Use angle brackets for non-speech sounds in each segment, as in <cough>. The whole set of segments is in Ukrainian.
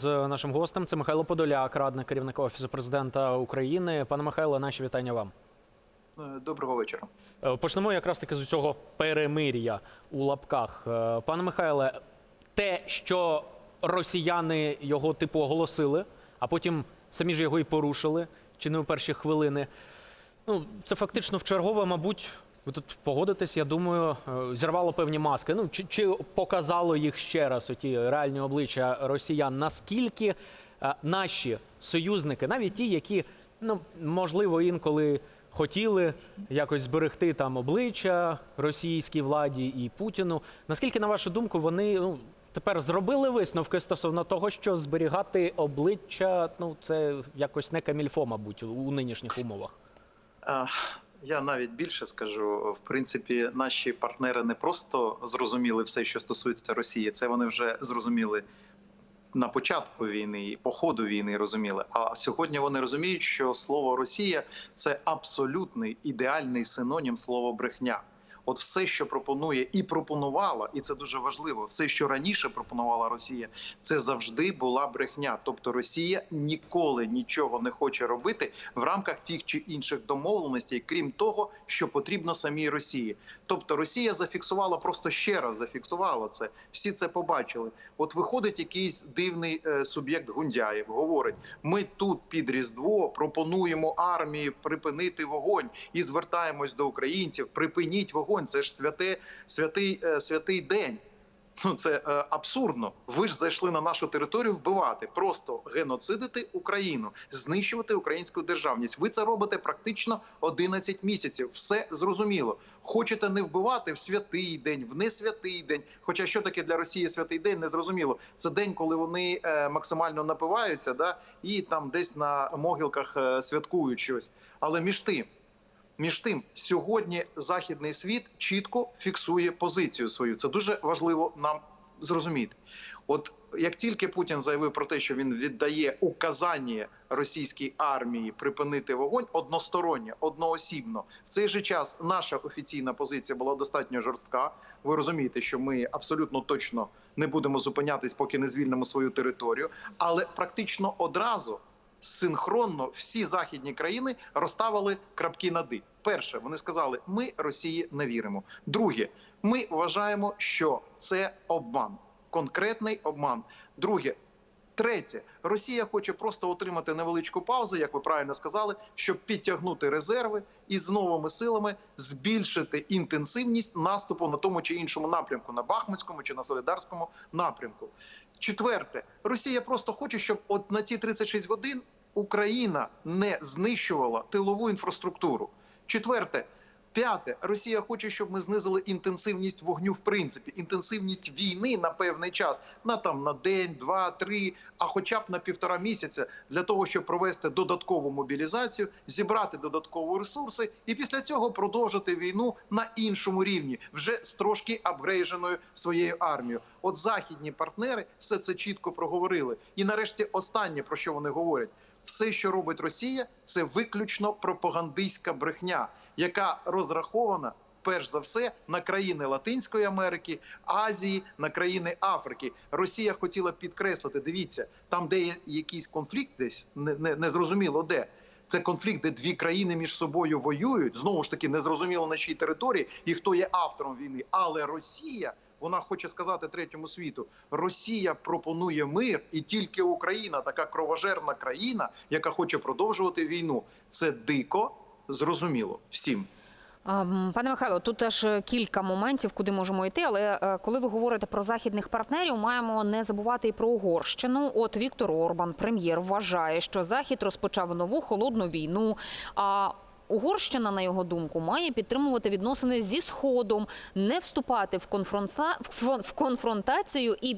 з нашим гостем. Це Михайло Подоляк, радник керівника офісу президента України. Пане Михайло, наші вітання вам. Е, Доброго вечора. Е, Почнемо якраз таки з цього перемир'я у лапках. Е, Пане Михайле, те, що росіяни його типу оголосили, а потім самі ж його і порушили, чи не у перші хвилини. Ну, це фактично в чергове, мабуть, ви тут погодитесь, я думаю, е, зірвало певні маски. Ну, чи, чи показало їх ще раз, оті реальні обличчя росіян, наскільки е, наші союзники, навіть ті, які, ну, можливо, інколи хотіли якось зберегти там обличчя російській владі і Путіну, наскільки, на вашу думку, вони ну, тепер зробили висновки стосовно того, що зберігати обличчя, ну, це якось не камільфо, мабуть, у, у нинішніх умовах? Я навіть більше скажу. В принципі, наші партнери не просто зрозуміли все, що стосується Росії. Це вони вже зрозуміли на початку війни і по ходу війни розуміли. А сьогодні вони розуміють, що слово Росія це абсолютний ідеальний синонім слова брехня. От все, що пропонує і пропонувала, і це дуже важливо. Все, що раніше пропонувала Росія, це завжди була брехня. Тобто Росія ніколи нічого не хоче робити в рамках тих чи інших домовленостей, крім того, що потрібно самій Росії. Тобто Росія зафіксувала просто ще раз зафіксувала це. Всі це побачили. От виходить якийсь дивний е, суб'єкт Гундяєв, говорить: ми тут під Різдво пропонуємо армії припинити вогонь і звертаємось до українців. Припиніть вогонь. Це ж святе, святий, е, святий день. Ну це е, абсурдно. Ви ж зайшли на нашу територію вбивати, просто геноцидити Україну, знищувати українську державність. Ви це робите практично 11 місяців. Все зрозуміло. Хочете не вбивати в святий день, в несвятий день. Хоча що таке для Росії святий день, не зрозуміло. Це день, коли вони е, максимально напиваються, да і там десь на могилках е, святкують щось. Але між тим. Між тим, сьогодні західний світ чітко фіксує позицію свою. Це дуже важливо нам зрозуміти. От як тільки Путін заявив про те, що він віддає указання російській армії припинити вогонь односторонньо, одноосібно, в цей же час наша офіційна позиція була достатньо жорстка. Ви розумієте, що ми абсолютно точно не будемо зупинятись, поки не звільнимо свою територію, але практично одразу синхронно всі західні країни розставили крапки над «і». Перше, вони сказали: ми Росії не віримо. Друге, ми вважаємо, що це обман, конкретний обман. Друге. Третє, Росія хоче просто отримати невеличку паузу, як ви правильно сказали, щоб підтягнути резерви і з новими силами збільшити інтенсивність наступу на тому чи іншому напрямку, на Бахмутському чи на Солідарському напрямку. Четверте, Росія просто хоче, щоб от на ці 36 годин Україна не знищувала тилову інфраструктуру. Четверте. П'яте, Росія хоче, щоб ми знизили інтенсивність вогню, в принципі, інтенсивність війни на певний час, на там на день, два, три, а хоча б на півтора місяця, для того, щоб провести додаткову мобілізацію, зібрати додаткові ресурси, і після цього продовжити війну на іншому рівні, вже з трошки апгрейженою своєю армією. От західні партнери все це чітко проговорили. І нарешті останнє про що вони говорять. Все, що робить Росія, це виключно пропагандистська брехня, яка розрахована перш за все на країни Латинської Америки, Азії, на країни Африки. Росія хотіла підкреслити. Дивіться, там, де є якийсь конфлікт, десь не, не, не зрозуміло де. Це конфлікт, де дві країни між собою воюють. Знову ж таки, незрозуміло на чій території і хто є автором війни. Але Росія вона хоче сказати третьому світу: Росія пропонує мир, і тільки Україна, така кровожерна країна, яка хоче продовжувати війну. Це дико зрозуміло всім. Пане Михайло, тут теж е, кілька моментів, куди можемо йти. Але е, коли ви говорите про західних партнерів, маємо не забувати і про Угорщину. От Віктор Орбан, прем'єр, вважає, що Захід розпочав нову холодну війну. А Угорщина, на його думку, має підтримувати відносини зі сходом, не вступати в конфронта... в конфронтацію і.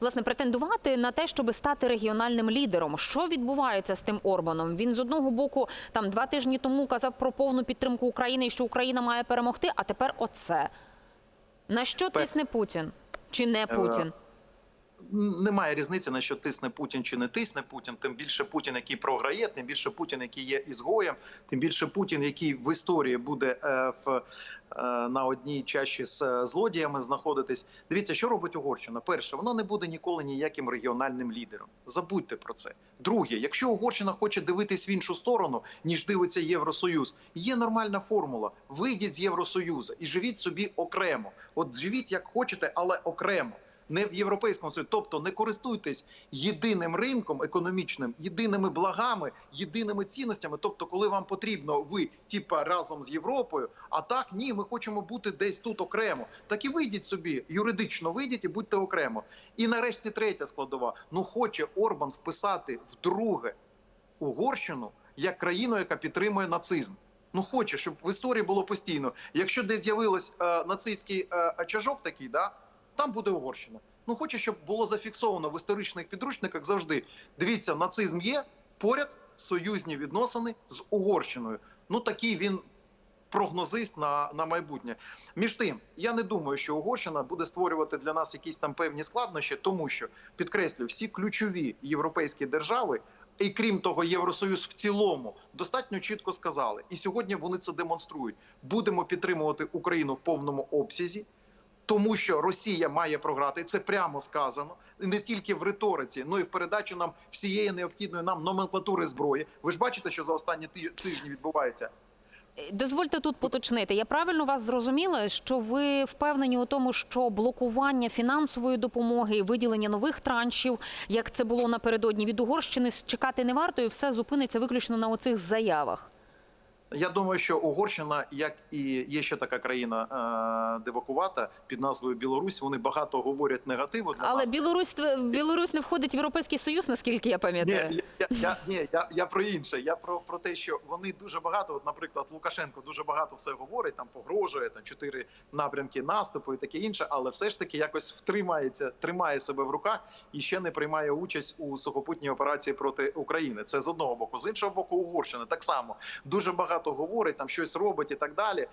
Власне, претендувати на те, щоб стати регіональним лідером. Що відбувається з тим Орбаном? Він з одного боку там два тижні тому казав про повну підтримку України і що Україна має перемогти. А тепер оце на що тисне Путін чи не Путін? Немає різниці на що тисне Путін чи не тисне Путін. Тим більше Путін, який програє, тим більше Путін, який є ізгоєм, тим більше Путін, який в історії буде е, в, е, на одній чаші з е, злодіями знаходитись. Дивіться, що робить Угорщина. Перше, вона не буде ніколи ніяким регіональним лідером. Забудьте про це. Друге, якщо Угорщина хоче дивитись в іншу сторону, ніж дивиться Євросоюз, є нормальна формула. Вийдіть з Євросоюзу і живіть собі окремо. От живіть як хочете, але окремо. Не в європейському союзі, тобто не користуйтесь єдиним ринком економічним, єдиними благами, єдиними цінностями. Тобто, коли вам потрібно, ви типа разом з Європою. А так ні, ми хочемо бути десь тут окремо. Так і вийдіть собі, юридично вийдіть і будьте окремо. І нарешті третя складова. Ну хоче Орбан вписати вдруге Угорщину як країну, яка підтримує нацизм. Ну хоче, щоб в історії було постійно. Якщо десь з'явилось е, нацистський е, очажок такий, да там буде Угорщина. Ну хоче, щоб було зафіксовано в історичних підручниках завжди. Дивіться, нацизм є поряд союзні відносини з Угорщиною. Ну такий він прогнозист на, на майбутнє. Між тим, я не думаю, що Угорщина буде створювати для нас якісь там певні складнощі, тому що підкреслю, всі ключові європейські держави. І крім того, Євросоюз в цілому достатньо чітко сказали, і сьогодні вони це демонструють. Будемо підтримувати Україну в повному обсязі, тому що Росія має програти. Це прямо сказано не тільки в риториці, але й в передачі нам всієї необхідної нам номенклатури зброї. Ви ж бачите, що за останні ти- тижні відбувається. Дозвольте тут поточнити. Я правильно вас зрозуміла, що ви впевнені у тому, що блокування фінансової допомоги і виділення нових траншів, як це було напередодні від Угорщини, чекати не варто, і все зупиниться виключно на оцих заявах. Я думаю, що Угорщина, як і є ще така країна е, дивакувата під назвою Білорусь, вони багато говорять негативу для Але нас. Білорусь Білорусь не входить в Європейський Союз, наскільки я пам'ятаю. Ні, я, я, ні, я, я про інше. Я про, про те, що вони дуже багато, от, наприклад, Лукашенко дуже багато все говорить, там погрожує там чотири напрямки наступу і таке інше, але все ж таки якось втримається, тримає себе в руках і ще не приймає участь у сухопутній операції проти України. Це з одного боку, з іншого боку, Угорщина так само дуже багато говорить, там щось робить і так далі.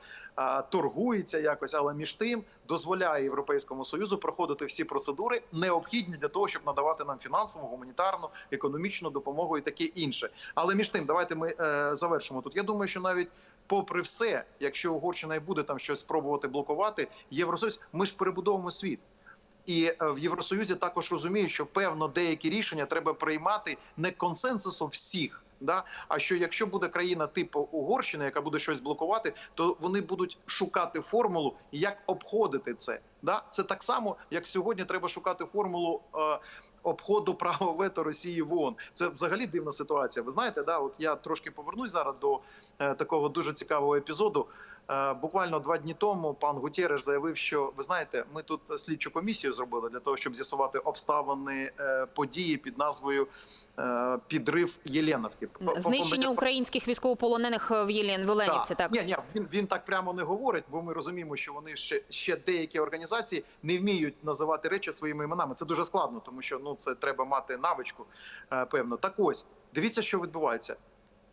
Торгується якось, але між тим дозволяє Європейському союзу проходити всі процедури, необхідні для того, щоб надавати нам фінансову, гуманітарну, економічну допомогу і таке інше. Але між тим, давайте ми е, завершимо тут. Я думаю, що навіть попри все, якщо Угорщина і буде там щось спробувати блокувати, євросоюз, ми ж перебудовуємо світ. І е, в Євросоюзі також розуміють, що певно деякі рішення треба приймати не консенсусом всіх. Да, а що якщо буде країна типу Угорщини, яка буде щось блокувати, то вони будуть шукати формулу, як обходити це. Да, це так само, як сьогодні треба шукати формулу е, обходу права вето Росії в ООН. Це взагалі дивна ситуація. Ви знаєте, да, от я трошки повернусь зараз до е, такого дуже цікавого епізоду. Е, Буквально два дні тому пан Гутєреш заявив, що ви знаєте, ми тут слідчу комісію зробили для того, щоб з'ясувати обставини е, події під назвою е, підрив Єленовки. Знищення українських військовополонених в Єлін в Так ні, ні, він він так прямо не говорить, бо ми розуміємо, що вони ще ще деякі організації не вміють називати речі своїми іменами. Це дуже складно, тому що ну це треба мати навичку. Певно, так ось дивіться, що відбувається.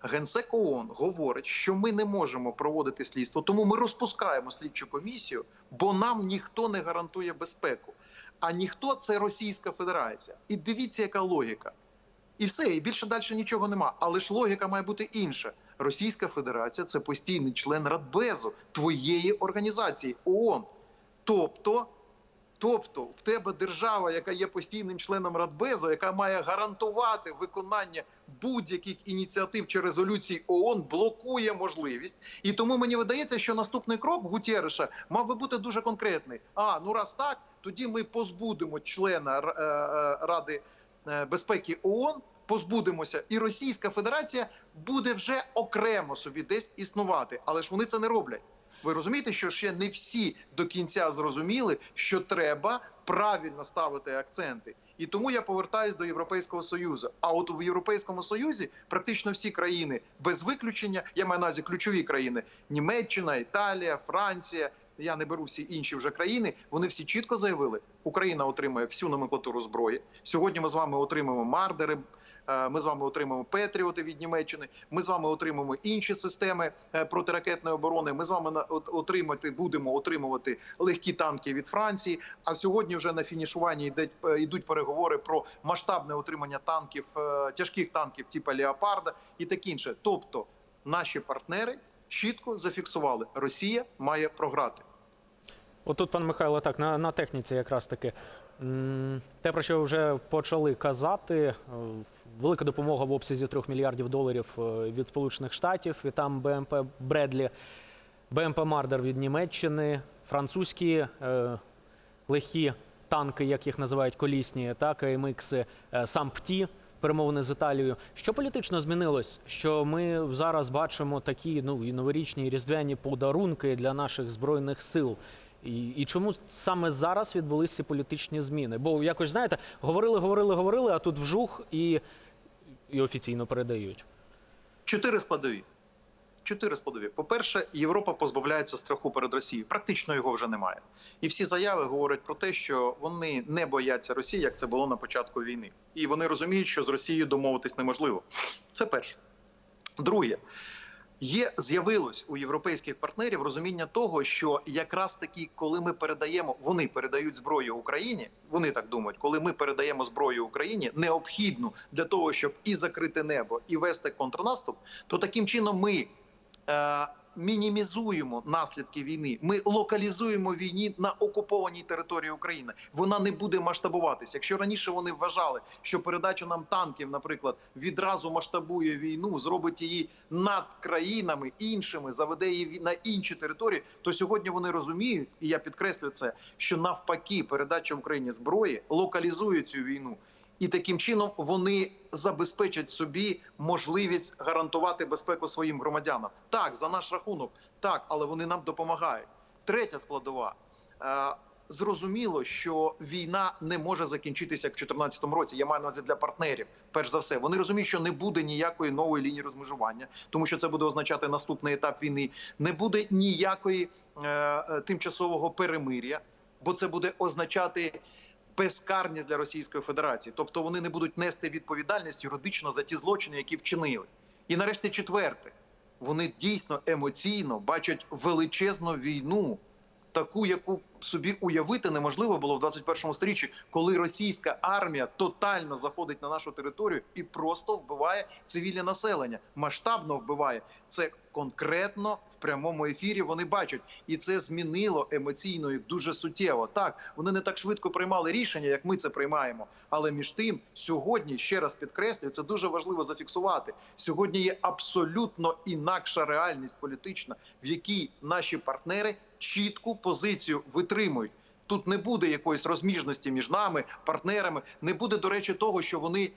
Генсек ООН говорить, що ми не можемо проводити слідство, тому ми розпускаємо слідчу комісію, бо нам ніхто не гарантує безпеку. А ніхто це Російська Федерація. І дивіться, яка логіка. І все, і більше далі нічого нема. Але ж логіка має бути інша. Російська Федерація це постійний член Радбезу твоєї організації ООН. Тобто, тобто, в тебе держава, яка є постійним членом Радбезу, яка має гарантувати виконання будь-яких ініціатив чи резолюцій ООН, блокує можливість. І тому мені видається, що наступний крок Гутєреша мав би бути дуже конкретний. А ну раз так, тоді ми позбудемо члена е, е, Ради е, безпеки ООН. Позбудемося, і Російська Федерація буде вже окремо собі десь існувати, але ж вони це не роблять. Ви розумієте, що ще не всі до кінця зрозуміли, що треба правильно ставити акценти. І тому я повертаюсь до Європейського союзу. А от в Європейському Союзі практично всі країни без виключення, я маю на увазі ключові країни: Німеччина, Італія, Франція я не беру всі інші вже країни. Вони всі чітко заявили, Україна отримує всю номенклатуру зброї. Сьогодні ми з вами отримуємо мардери. Е, Ми з вами отримуємо Петріоти від Німеччини. Ми з вами отримуємо інші системи е, протиракетної оборони. Ми з вами отримати будемо отримувати легкі танки від Франції. А сьогодні вже на фінішуванні йдуть, е, йдуть переговори про масштабне отримання танків, тяжких танків типу Леопарда і таке інше. Тобто, наші партнери чітко зафіксували, Росія має програти. Отут, пан Михайло, так, на, на техніці якраз таки. Те, про що вже почали казати, е, велика допомога в обсязі 3 мільярдів доларів е, від Сполучених Штатів, і там БМП Бредлі, БМП Мардер від Німеччини, французькі е, легкі танки, як їх називають колісні, так, АМХ, е, Сампті, перемовини з Італією. Що політично змінилось? Що ми зараз бачимо такі ну, і новорічні, і різдвяні подарунки для наших збройних сил. І, чому саме зараз відбулися політичні зміни? Бо якось знаєте, говорили, говорили, говорили, а тут вжух і, і офіційно передають. Чотири складові. Чотири складові. По-перше, Європа позбавляється страху перед Росією. Практично його вже немає. І всі заяви говорять про те, що вони не бояться Росії, як це було на початку війни. І вони розуміють, що з Росією домовитись неможливо. Це перше. Друге, є з'явилось у європейських партнерів розуміння того, що якраз таки, коли ми передаємо, вони передають зброю Україні. Вони так думають, коли ми передаємо зброю Україні, необхідну для того, щоб і закрити небо, і вести контрнаступ, то таким чином ми. Е, Мінімізуємо наслідки війни. Ми локалізуємо війні на окупованій території України. Вона не буде масштабуватися. Якщо раніше вони вважали, що передача нам танків, наприклад, відразу масштабує війну, зробить її над країнами іншими, заведе її на інші території, то сьогодні вони розуміють, і я підкреслюю це, що навпаки, передача Україні зброї локалізує цю війну. І таким чином вони забезпечать собі можливість гарантувати безпеку своїм громадянам. Так, за наш рахунок, так, але вони нам допомагають. Третя складова. Е, Зрозуміло, що війна не може закінчитися як в 2014 році. Я маю на увазі для партнерів. Перш за все, вони розуміють, що не буде ніякої нової лінії розмежування, тому що це буде означати наступний етап війни. Не буде ніякої е, е, тимчасового перемир'я, бо це буде означати безкарність для Російської Федерації, тобто вони не будуть нести відповідальність юридично за ті злочини, які вчинили. І нарешті четверте, вони дійсно емоційно бачать величезну війну, таку, яку собі уявити неможливо було в 21 сторіччі, коли російська армія тотально заходить на нашу територію і просто вбиває цивільне населення, масштабно вбиває це конкретно в прямому ефірі. Вони бачать, і це змінило емоційно їх дуже суттєво. Так вони не так швидко приймали рішення, як ми це приймаємо. Але між тим, сьогодні ще раз підкреслюю, це дуже важливо зафіксувати. Сьогодні є абсолютно інакша реальність політична, в якій наші партнери чітку позицію витримують. Тут не буде якоїсь розміжності між нами, партнерами. Не буде, до речі, того, що вони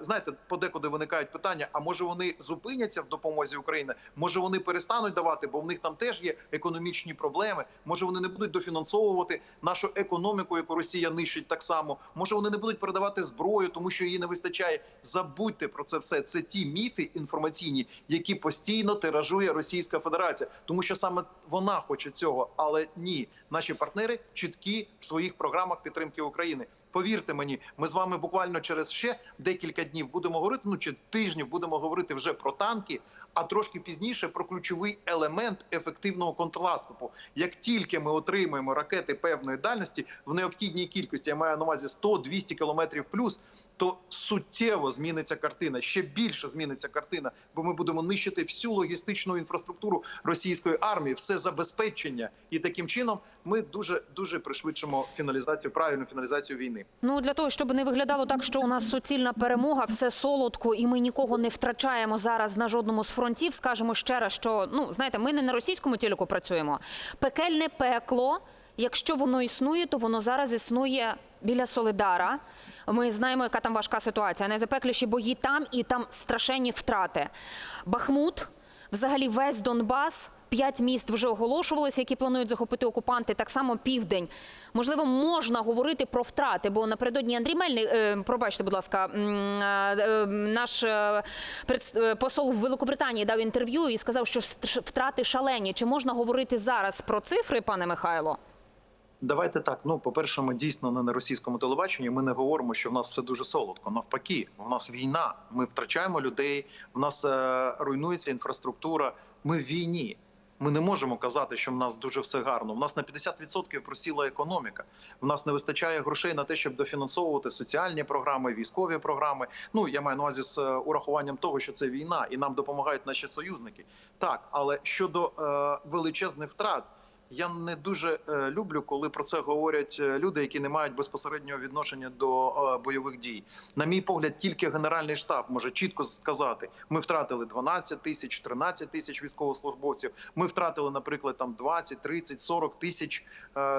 знаєте, подекуди виникають питання: а може вони зупиняться в допомозі України? Може вони перестануть давати, бо в них там теж є економічні проблеми. Може вони не будуть дофінансовувати нашу економіку, яку Росія нищить так само. Може вони не будуть передавати зброю, тому що її не вистачає. Забудьте про це все. Це ті міфи інформаційні, які постійно тиражує Російська Федерація, тому що саме вона хоче цього, але ні, наші партнери чіткі в своїх програмах підтримки України. Повірте мені, ми з вами буквально через ще декілька днів будемо говорити. Ну чи тижнів будемо говорити вже про танки, а трошки пізніше про ключовий елемент ефективного контрнаступу. Як тільки ми отримаємо ракети певної дальності в необхідній кількості, я маю на увазі 100-200 кілометрів плюс, то суттєво зміниться картина. Ще більше зміниться картина, бо ми будемо нищити всю логістичну інфраструктуру російської армії, все забезпечення, і таким чином ми дуже дуже пришвидшимо фіналізацію, правильну фіналізацію війни. Ну для того, щоб не виглядало так, що у нас суцільна перемога, все солодко, і ми нікого не втрачаємо зараз на жодному з фронтів. Скажемо ще раз, що ну знаєте, ми не на російському телеку працюємо. Пекельне пекло. Якщо воно існує, то воно зараз існує біля Солидара. Ми знаємо, яка там важка ситуація. Найзапекліші бої там і там страшенні втрати. Бахмут, взагалі весь Донбас п'ять міст вже оголошувалися, які планують захопити окупанти. Так само південь. Можливо, можна говорити про втрати, бо напередодні Андрій Мельник, е, пробачте, будь ласка, е, е, наш посол в Великобританії дав інтерв'ю і сказав, що втрати шалені. Чи можна говорити зараз про цифри, пане Михайло? Давайте так. Ну, по-перше, ми дійсно не на російському телебаченні. Ми не говоримо, що в нас все дуже солодко. Навпаки, в нас війна. Ми втрачаємо людей, в нас руйнується інфраструктура. Ми в війні. Ми не можемо казати, що в нас дуже все гарно. В нас на 50% просіла економіка. В нас не вистачає грошей на те, щоб дофінансовувати соціальні програми, військові програми. Ну я маю на увазі з е, урахуванням того, що це війна, і нам допомагають наші союзники. Так, але щодо е, величезних втрат. Я не дуже е, люблю, коли про це говорять е, люди, які не мають безпосереднього відношення до е, бойових дій. На мій погляд, тільки генеральний штаб може чітко сказати: ми втратили 12 тисяч, 13 тисяч військовослужбовців. Ми втратили, наприклад, там 20, 30, 40 тисяч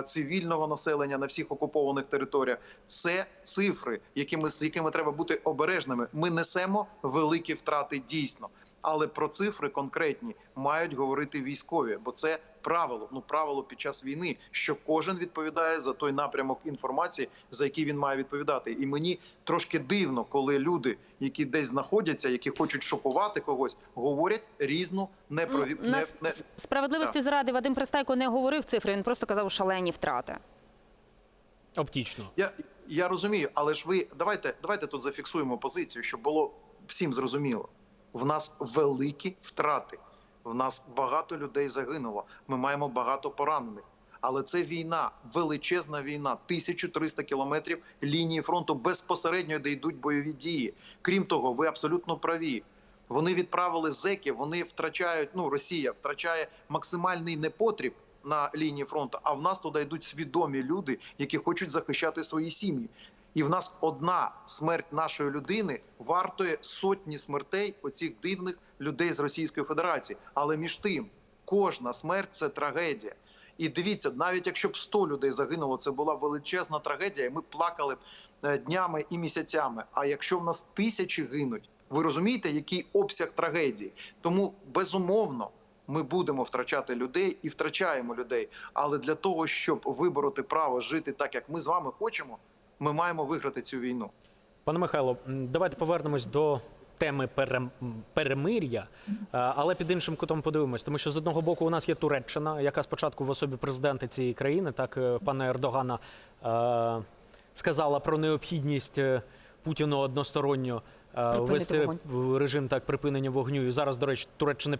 цивільного населення на всіх окупованих територіях. Це цифри, якими з якими треба бути обережними. Ми несемо великі втрати дійсно. Але про цифри конкретні мають говорити військові, бо це правило. Ну правило під час війни, що кожен відповідає за той напрямок інформації, за який він має відповідати. І мені трошки дивно, коли люди, які десь знаходяться, які хочуть шокувати когось, говорять різну неправі... Ну, не, не... справедливості заради Вадим Пристайко не говорив цифри. Він просто казав шалені втрати. Оптічно. Я, я розумію, але ж ви давайте, давайте тут зафіксуємо позицію, щоб було всім зрозуміло. В нас великі втрати. В нас багато людей загинуло. Ми маємо багато поранених. Але це війна, величезна війна, 1300 кілометрів лінії фронту безпосередньо, де йдуть бойові дії. Крім того, ви абсолютно праві. Вони відправили зеків, вони втрачають. Ну Росія втрачає максимальний непотріб на лінії фронту. А в нас туди йдуть свідомі люди, які хочуть захищати свої сім'ї. І в нас одна смерть нашої людини вартує сотні смертей оцих дивних людей з Російської Федерації. Але між тим, кожна смерть це трагедія. І дивіться, навіть якщо б 100 людей загинуло, це була величезна трагедія. і Ми плакали б е, днями і місяцями. А якщо в нас тисячі гинуть, ви розумієте, який обсяг трагедії? Тому безумовно. Ми будемо втрачати людей і втрачаємо людей. Але для того, щоб вибороти право жити так, як ми з вами хочемо, ми маємо виграти цю війну. Пане Михайло, давайте повернемось до теми перем- перемир'я, але під іншим кутом подивимось. Тому що з одного боку у нас є Туреччина, яка спочатку в особі президента цієї країни, так е, пана Ердогана, е, сказала про необхідність е, Путіну односторонньо е, ввести в режим так припинення вогню. І зараз, до речі, Туреччина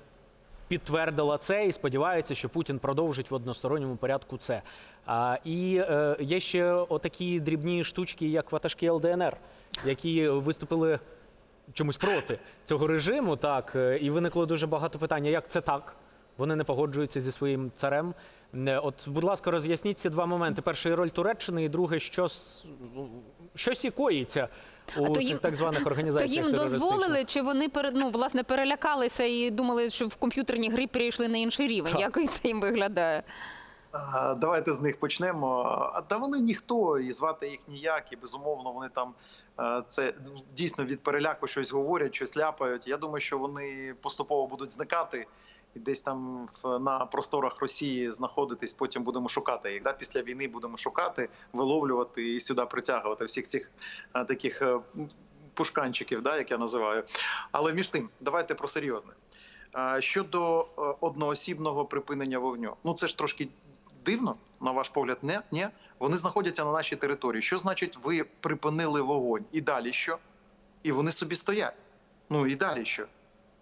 підтвердила це і сподівається, що Путін продовжить в односторонньому порядку це. А, і е, є ще отакі дрібні штучки, як ватажки ЛДНР, які виступили чомусь проти цього режиму. Так, е, і виникло дуже багато питань. Як це так? Вони не погоджуються зі своїм царем. Не, От, будь ласка, роз'ясніть ці два моменти: перший роль Туреччини, і друге, що щось і коїться у А то цих їм- так званих <laughs> То їм дозволили, чи вони ну, власне перелякалися і думали, що в комп'ютерні гри перейшли на інший рівень? Так. Як це їм виглядає? Давайте з них почнемо. А Та вони ніхто, і звати їх ніяк, і безумовно вони там е, це дійсно від переляку щось говорять, щось ляпають. Я думаю, що вони поступово будуть зникати і десь там в, на просторах Росії знаходитись. Потім будемо шукати їх. Да? Після війни будемо шукати, виловлювати і сюди притягувати всіх цих е, таких е, пушканчиків, да, як я називаю. Але між тим, давайте про серйозне. А, Щодо е, одноосібного припинення вогню, ну це ж трошки дивно, на ваш погляд, не? Ні? Вони знаходяться на нашій території. Що значить, ви припинили вогонь? І далі що? І вони собі стоять. Ну і далі що?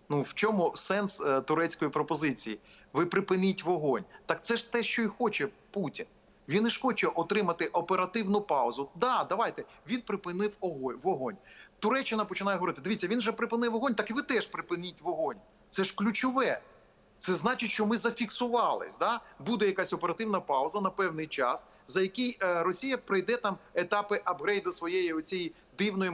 Ну в чому сенс е, турецької пропозиції? Ви припиніть вогонь. Так це ж те, що і хоче Путін. Він і ж хоче отримати оперативну паузу. Да, давайте. Він припинив вогонь. Туреччина починає говорити: дивіться, він же припинив вогонь, так і ви теж припиніть вогонь. Це ж ключове. Це значить, що ми зафіксувались. Да? Буде якась оперативна пауза на певний час, за який е, Росія пройде там етапи апгрейду своєї оцієї дивної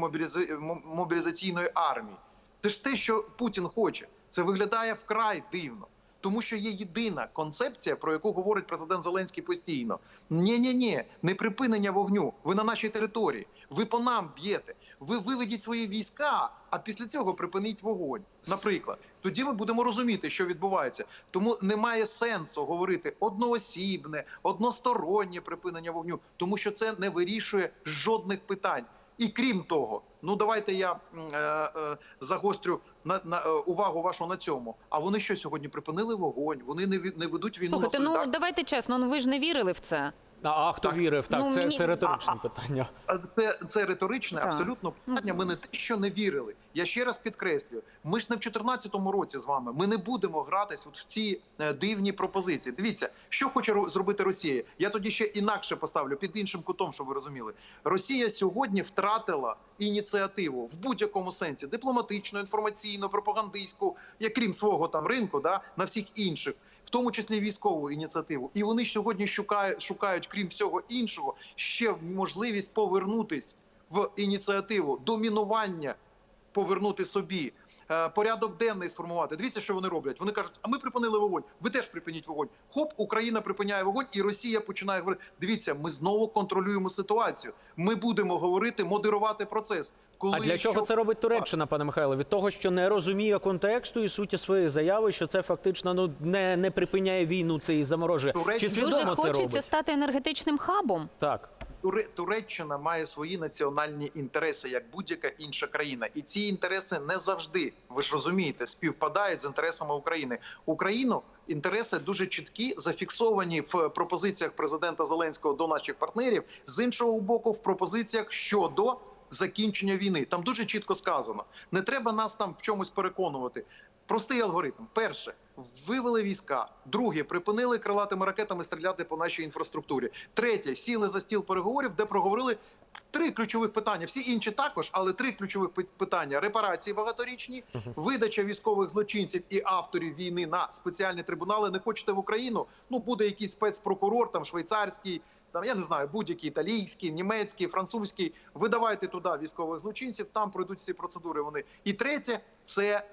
мобілізаційної армії. Це ж те, що Путін хоче. Це виглядає вкрай дивно. Тому що є єдина концепція, про яку говорить президент Зеленський постійно. Ні, ні, ні, не припинення вогню. Ви на нашій території. Ви по нам б'єте. Ви виведіть свої війська, а після цього припиніть вогонь. Наприклад, тоді ми будемо розуміти, що відбувається. Тому немає сенсу говорити одноосібне, одностороннє припинення вогню, тому що це не вирішує жодних питань. І крім того, ну давайте я е, е, загострю на, на е, увагу вашу на цьому. А вони що сьогодні припинили вогонь? Вони не не ведуть війну Слухайте, на ну давайте чесно, ну ви ж не вірили в це. А, а хто Так. вірив? Так, Ну, це, мені- це риторичне питання. Це, це риторичне Так. абсолютно питання. Ми не те, що не вірили. Я ще раз підкреслюю: ми ж не в 2014 році з вами. Ми не будемо гратись от в ці е, дивні пропозиції. Дивіться, що хоче зробити Росія. Я тоді ще інакше поставлю під іншим кутом, щоб ви розуміли. Росія сьогодні втратила ініціативу в будь-якому сенсі дипломатичну, інформаційну, пропагандистську, як крім свого там ринку, да на всіх інших. В тому числі військову ініціативу, і вони сьогодні шукають, шукають, крім всього іншого, ще можливість повернутись в ініціативу домінування, повернути собі порядок денний сформувати. Дивіться, що вони роблять. Вони кажуть, а ми припинили вогонь. Ви теж припиніть вогонь. Хоп, Україна припиняє вогонь, і Росія починає говорити. Дивіться, ми знову контролюємо ситуацію. Ми будемо говорити, модерувати процес. Коли А для чого це робить Туреччина, пане Михайло? Від того, що не розуміє контексту і суті своєї заяви, що це фактично ну не, не припиняє війну, це і заморожує. Туреччина- Чи свідомо Дуже це хочеться робить? стати енергетичним хабом. Так. Туре- Туреччина має свої національні інтереси, як будь-яка інша країна, і ці інтереси не завжди, ви ж розумієте, співпадають з інтересами України. Україну інтереси дуже чіткі, зафіксовані в пропозиціях президента Зеленського до наших партнерів. З іншого боку, в пропозиціях щодо закінчення війни. Там дуже чітко сказано: не треба нас там в чомусь переконувати. Простий алгоритм: перше вивели війська, друге припинили крилатими ракетами стріляти по нашій інфраструктурі. Третє сіли за стіл переговорів, де проговорили три ключових питання. Всі інші також, але три ключових питання: репарації багаторічні, видача військових злочинців і авторів війни на спеціальні трибунали. Не хочете в Україну? Ну буде якийсь спецпрокурор, там швейцарський. Там я не знаю, будь-який італійський, німецький, французький. Видавайте туди військових злочинців, там пройдуть всі процедури. Вони і третє це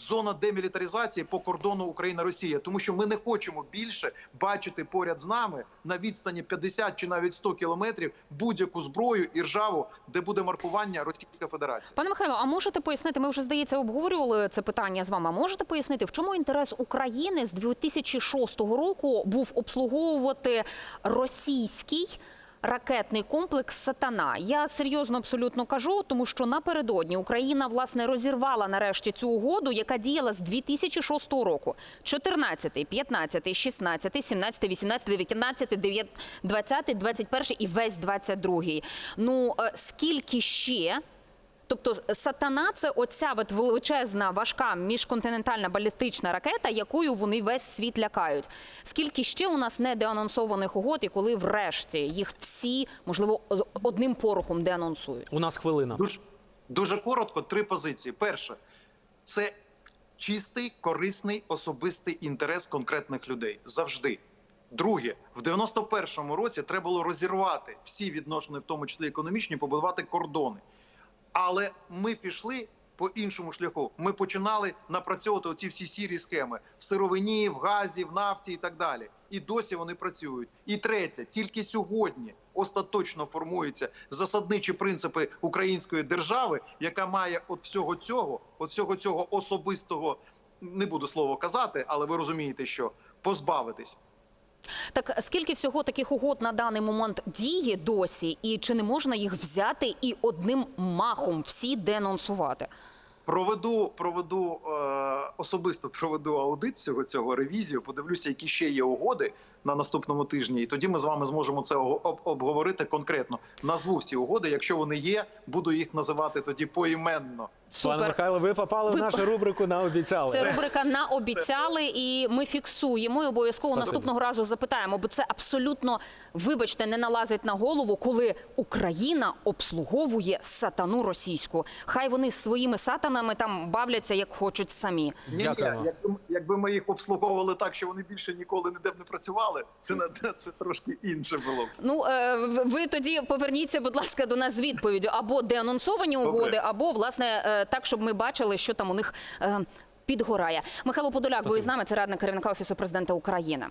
зона демілітаризації по кордону Україна-Росія, тому що ми не хочемо більше бачити поряд з нами на відстані 50 чи навіть 100 кілометрів будь-яку зброю і ржаву, де буде маркування Російська Федерація. Пане Михайло, а можете пояснити? Ми вже здається обговорювали це питання з вами. А Можете пояснити, в чому інтерес України з 2006 року був обслуговувати російський? Ракетний комплекс Сатана. Я серйозно абсолютно кажу, тому що напередодні Україна власне розірвала нарешті цю угоду, яка діяла з 2006 року. 14, 15, 16, 17, 18, 19, 9, 20, 21 і весь 22. Ну е, скільки ще Тобто сатана це оця от величезна важка міжконтинентальна балістична ракета, якою вони весь світ лякають. Скільки ще у нас не деанонсованих угод, і коли врешті їх всі можливо з одним порохом деанонсують? У нас хвилина. Дуже дуже коротко. Три позиції. Перше, це чистий, корисний, особистий інтерес конкретних людей завжди. Друге, в 91-му році треба було розірвати всі відношення, в тому числі економічні, побудувати кордони. Але ми пішли по іншому шляху. Ми починали напрацьовувати оці всі сірі схеми в сировині, в газі, в нафті і так далі. І досі вони працюють. І третє, тільки сьогодні остаточно формуються засадничі принципи української держави, яка має от всього цього, от всього цього особистого, не буду слово казати, але ви розумієте, що позбавитись. Так скільки всього таких угод на даний момент діє досі, і чи не можна їх взяти і одним махом всі денонсувати? Проведу, проведу е, особисто проведу аудит всього цього ревізію. Подивлюся, які ще є угоди на наступному тижні, і тоді ми з вами зможемо це об- обговорити конкретно. Назву всі угоди. Якщо вони є, буду їх називати тоді поіменно. Пане Михайло, ви попали Ви- в нашу рубрику на обіцяли. Це рубрика на обіцяли, і ми фіксуємо і обов'язково Спасибі. наступного разу запитаємо, бо це абсолютно, вибачте, не налазить на голову, коли Україна обслуговує сатану російську. Хай вони своїми сатанами там бавляться як хочуть самі. Ні, Дякуємо. якби, якби ми їх обслуговували так, що вони більше ніколи ніде б не працювали, це на <laughs> це трошки інше було б. Ну е, ви тоді поверніться, будь ласка, до нас з відповіддю або деанонсовані Добре. угоди, або власне е, так, щоб ми бачили, що там у них. е, підгорає. Михайло Подоляк був із нами. Це радник керівника офісу президента України.